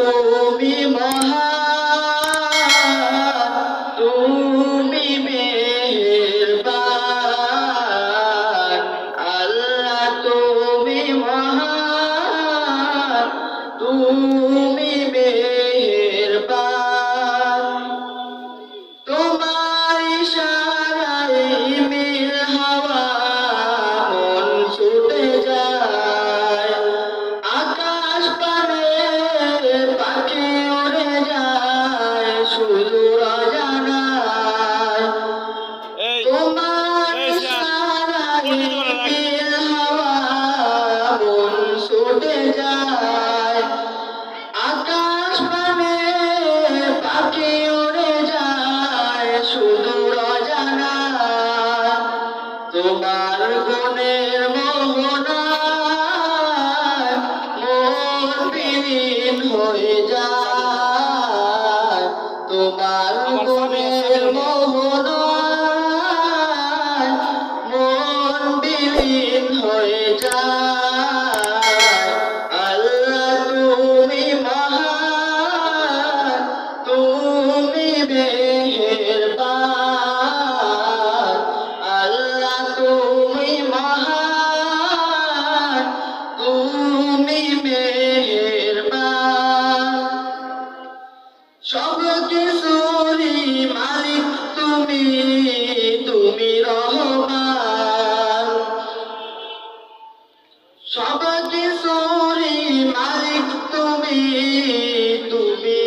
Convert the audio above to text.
তুমি মহান তুমি মেহেরবান। আল্লাহ তুমি মহান তুমি তোমার গুণের মোহনায় মন বিলীন হয়ে যায়। তোমার গুণের মোহনায় মন বিলীন হয়ে যায়। আল্লাহ তুমি মহান, তুমি মেহেরবান। কিছুরই মালিক তুমি তুমি